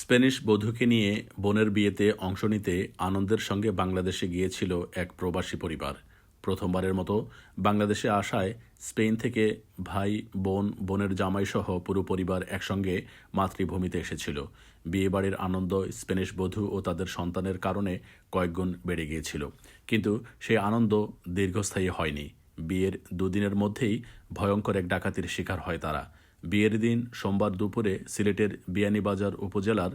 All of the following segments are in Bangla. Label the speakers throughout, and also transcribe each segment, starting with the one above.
Speaker 1: স্প্যানিশ বধূকে নিয়ে বোনের বিয়েতে অংশ নিতে আনন্দের সঙ্গে বাংলাদেশে গিয়েছিল এক প্রবাসী পরিবার। প্রথমবারের মতো বাংলাদেশে আসায় স্পেন থেকে ভাই, বোন, বোনের জামাইসহ পুরো পরিবার একসঙ্গে মাতৃভূমিতে এসেছিল। বিয়েবাড়ির আনন্দ স্প্যানিশ বধূ ও তাদের সন্তানের কারণে কয়েকগুণ বেড়ে গিয়েছিল। কিন্তু সেই আনন্দ দীর্ঘস্থায়ী হয়নি। বিয়ের দুদিনের মধ্যেই ভয়ঙ্কর এক ডাকাতির শিকার হয় তারা। বিয়ের দিন সোমবার দুপুরে সিলেটের বিয়ানীবাজার উপজেলার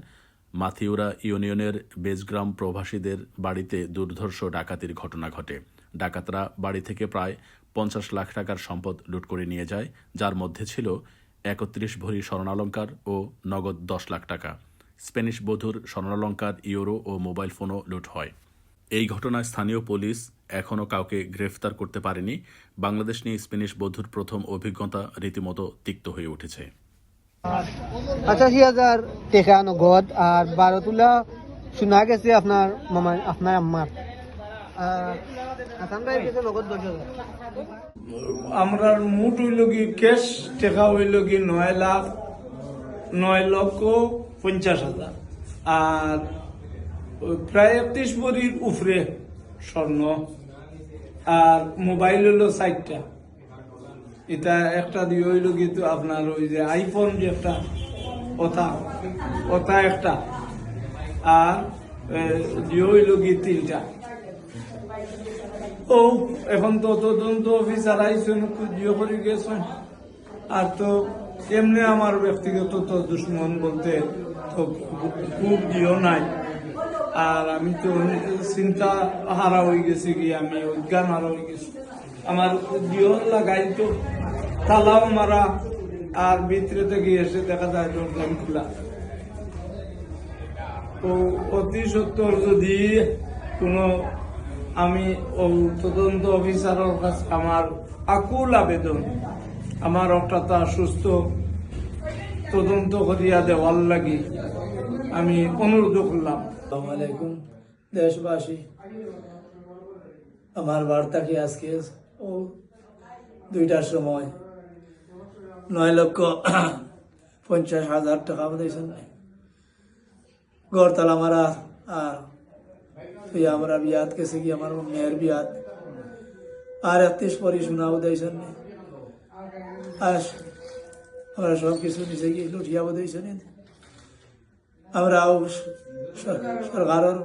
Speaker 1: মাথিউরা ইউনিয়নের বেজগ্রাম প্রবাসীদের বাড়িতে দুর্ধর্ষ ডাকাতির ঘটনা ঘটে। ডাকাতরা বাড়ি থেকে প্রায় পঞ্চাশ লাখ টাকার সম্পদ লুট করে নিয়ে যায়, যার মধ্যে ছিল একত্রিশ ভরি স্বর্ণালঙ্কার ও নগদ দশ লাখ টাকা। স্প্যানিশ বধূর স্বর্ণালঙ্কার, ইউরো ও মোবাইল ফোনও লুট হয়। এই ঘটনায় স্থানীয় পুলিশ এখনও কাউকে গ্রেফতার করতে পারেনি। বাংলাদেশ নিয়ে স্প্যানিশ বধূর প্রথম অভিজ্ঞতা রীতিমতো তিক্ত হয়ে উঠেছে।
Speaker 2: পঁচাশি হাজার টেকা নগদ আর বারো তুলা শোনা গেছে আপনার মামা আপনার আম্মার। আর হাসান ভাইয়ের কাছে নগদ দশ হাজার।
Speaker 3: আমরা মুঠ হইল কি ক্যাশ টাকা হইল কি নয় লাখ নয় লক্ষ পঞ্চাশ হাজার। আর প্রায় একত্রিশ বড়ির উপরে স্বর্ণ আর মোবাইল হইল সাইটটা এটা একটা দিয়ে হইল কিন্তু আপনার ওই যে আইফোন যে একটা কথা কথা একটা। আর দিয়ে হইল কি তিনটা। ও, এখন তো তদন্ত অফিসার আইসেন খুঁজিও করে গেছেন। আর তো এমনি আমার ব্যক্তিগত তো দুশ্মন বলতে তো খুব দিও নাই। আর আমি তো চিন্তা হারা হয়ে গেছি কি, আমি অজ্ঞান হারা হয়ে গেছি। আমার দিও লাগাই তো তালাও মারা, আর ভিতরে থেকে এসে দেখা যায় দরজাম খোলা তো অতি সত্তর যদি কোনো আমি তদন্ত অফিসারের কাছে আমার আকুল আবেদন, আমার একটা সুস্থ তদন্ত করিয়া দেওয়ার লাগি আমি অনুরোধ করলাম।
Speaker 4: আলাইকুম, দেশবাসী। আমার বার্তা কি আজকে? ও, দুইটার সময়। নয় লক্ষ পঞ্চাশ হাজার টাকা দিয়েছেন। গড়তলা মারা, আর তুই আমরা বিয়াত গেছে কি, আমার মেয়ের বিয়াত। আর একত্রিশ পরি শোনাও দিয়েছেন। আর আমরা সব কিছু নিচে গিয়ে লুঠিয়া দিয়েছেন। আমরাও সর- সরকারের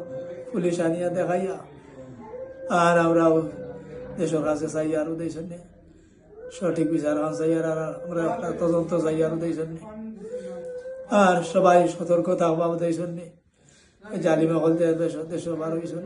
Speaker 4: পুলিশ আনিয়া দেখাইয়া আর আমরাও দেশের কাছে চাই আরও দিয়েছেন সঠিক বিচার আন চাই আর আমরা তদন্ত চাই আরও দিয়েছেন আর সবাই সতর্ক থাকবা দিয়েছেন জালিমা হল দেশ দেশ বারো দিয়েছেন